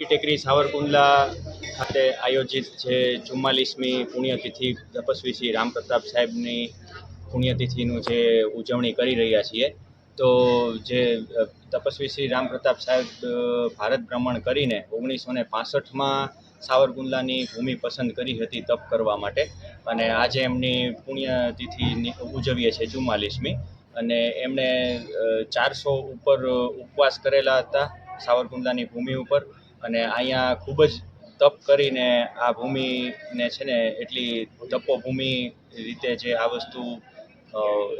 ટેકરી સાવરકુંડલા ખાતે આયોજિત છે ચુમ્માલીસમી પુણ્યતિથિ તપસ્વી શ્રી રામપ્રતાપ સાહેબની પુણ્યતિથિનું જે ઉજવણી કરી રહ્યા છીએ. તો જે તપસ્વી શ્રી રામપ્રતાપ સાહેબ ભારત ભ્રમણ કરીને ઓગણીસો ને પાસઠમાં સાવરકુંડલાની ભૂમિ પસંદ કરી હતી તપ કરવા માટે. અને આજે એમની પુણ્યતિથિ ઉજવીએ છીએ ચુમ્માલીસમી. અને એમણે ચારસો ઉપર ઉપવાસ કરેલા હતા સાવરકુંડલાની ભૂમિ ઉપર. અને અહીંયા ખૂબ જ તપ કરીને આ ભૂમિને છે ને એટલી તપોભૂમિ રીતે જે આ વસ્તુ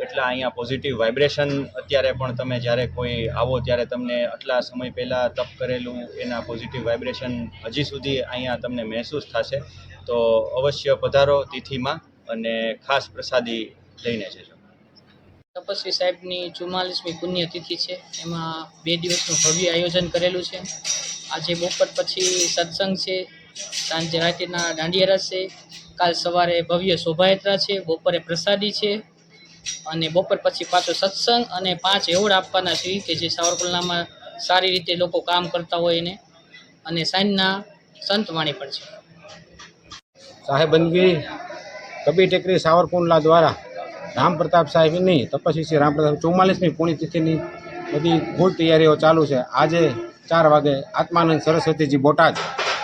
એટલા અહીંયા પોઝિટિવ વાઇબ્રેશન અત્યારે પણ તમે જ્યારે કોઈ આવો ત્યારે તમને આટલા સમય પહેલાં તપ કરેલું એના પોઝિટિવ વાઇબ્રેશન હજી સુધી અહીંયા તમને મહેસૂસ થશે. તો અવશ્ય પધારો તિથિમાં અને ખાસ પ્રસાદી લઈને જજો. તપસ્વી સાહેબની ચુમ્માલીસમી પુણ્યતિથિ છે. એમાં બે દિવસનું ભવ્ય આયોજન કરેલું છે. આજે બપોર પછી સત્સંગ છે, સાંજે રાત્રિના દાંડિયા રસ છે, કાલ સવારે ભવ્ય શોભાયાત્રા છે, બપોરે પ્રસાદી છે અને બપોર પછી પાછો સત્સંગ અને પાંચ એવોર્ડ આપવાના છે કે જે સાવરકુંડલામાં સારી રીતે લોકો કામ કરતા હોય એને. અને સાંજના સંતવાણી પણ છે. સાહેબંદગી કબીર ટેકરી સાવરકુંડલા દ્વારા રામ પ્રતાપ સાહેબની તપસ્વી શ્રી રામ પ્રતાપ ચુમ્માલીસમી પુણ્યતિથિની બધી ફૂલ તૈયારીઓ ચાલુ છે. આજે ચાર વાગે આત્માનંદ સરસ્વતીજી બોટાદ.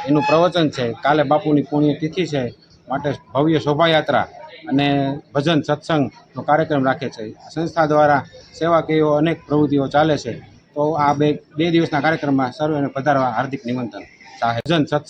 એનું પ્રવચન છે, કાલે બાપુની પુણ્યતિથિ છે, માટે ભવ્ય શોભાયાત્રા અને ભજન સત્સંગનો કાર્યક્રમ રાખે છે. સંસ્થા દ્વારા સેવાકીય અનેક પ્રવૃત્તિઓ ચાલે છે. તો આ બે બે દિવસના કાર્યક્રમમાં સર્વેને પધારવા હાર્દિક નિમંત્રણ. સાહેબ, ભજન સત્સંગ